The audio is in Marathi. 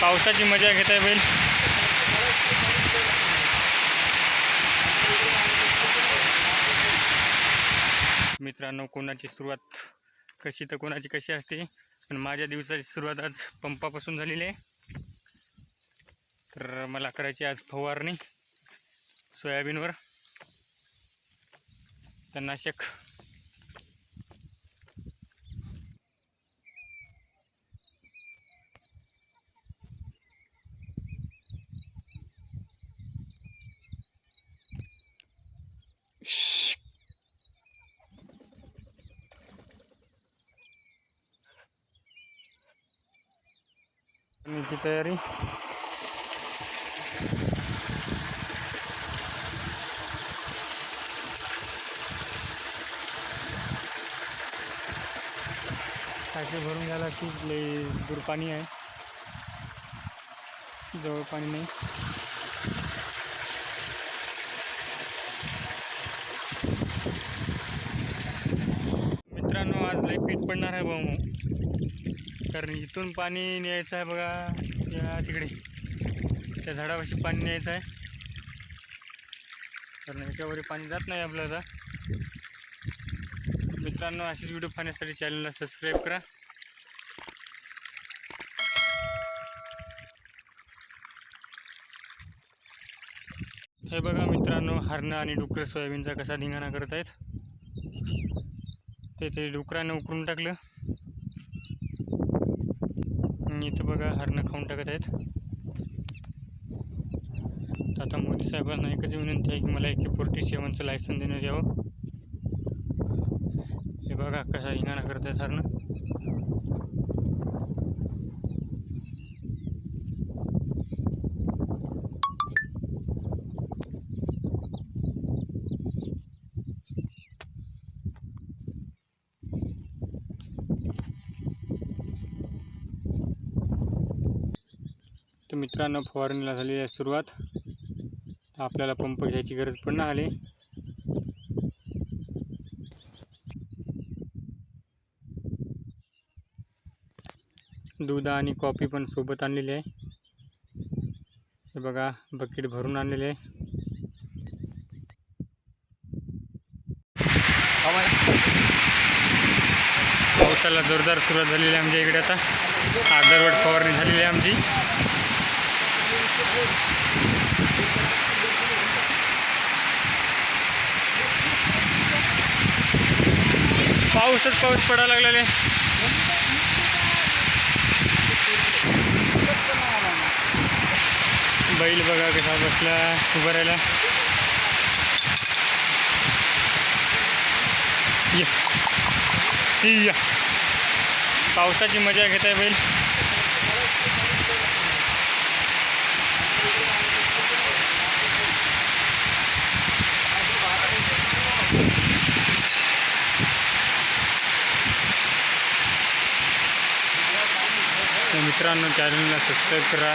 पावसाची मजा घेता येईल. मित्रांनो कोणाची सुरुवात कशी तर कोणाची कशी असते पण माझ्या दिवसाची सुरुवात आज पंपापासून झालेली आहे. तर मला करायची आज फवारणी सोयाबीनवर. तणनाशक मीची तयारी. टाकी भरून घ्यायला की लई दूर पाणी आहे. जवळ पाणी नाही. मित्रांनो आज लई पीठ पडणार आहे भाऊ. कारण इथून पाणी न्यायचं आहे बघा या तिकडे. त्या झाडापाशी पाणी न्यायचं आहे. कारण याच्यावर पाणी जात नाही आपलं आता. मित्रांनो असेच व्हिडिओ पाहण्यासाठी चॅनलला सबस्क्राईब करा. हे बघा मित्रांनो हरणं आणि डुकरं सोयाबीनचा कसा धिंगाणा करत आहेत ते ते डुकरानं उकरून टाकलं. इथं बघा हरणं खाऊन टाकत आहेत. तर आता मोदी साहेबांना एकच विनंती आहे की मला एके फोर्टी सेवनचं लायसन देण्यात यावं. हे बघा कसा हिंगाणा करत आहेत हरणं. तर मित्रांनो फवारणीला झालेली आहे सुरुवात. आपल्याला पंप घ्यायची गरज पण नाही आली. दूध आणि कॉफी पण सोबत आणलेली आहे. हे बघा बकेट भरून आणलेले आहे. पावसाला जोरदार सुरुवात झालेली आहे आमच्या इकडे आता. आदरवड फवारणी झालेली आहे आमची. पाऊसच पाऊस पडायला लागलेले. बैल बघा कसा बसला उभं राहिला. या. पावसाची मजा घेत आहे बैल. तर मित्रांनो चॅनलला सबस्क्राईब करा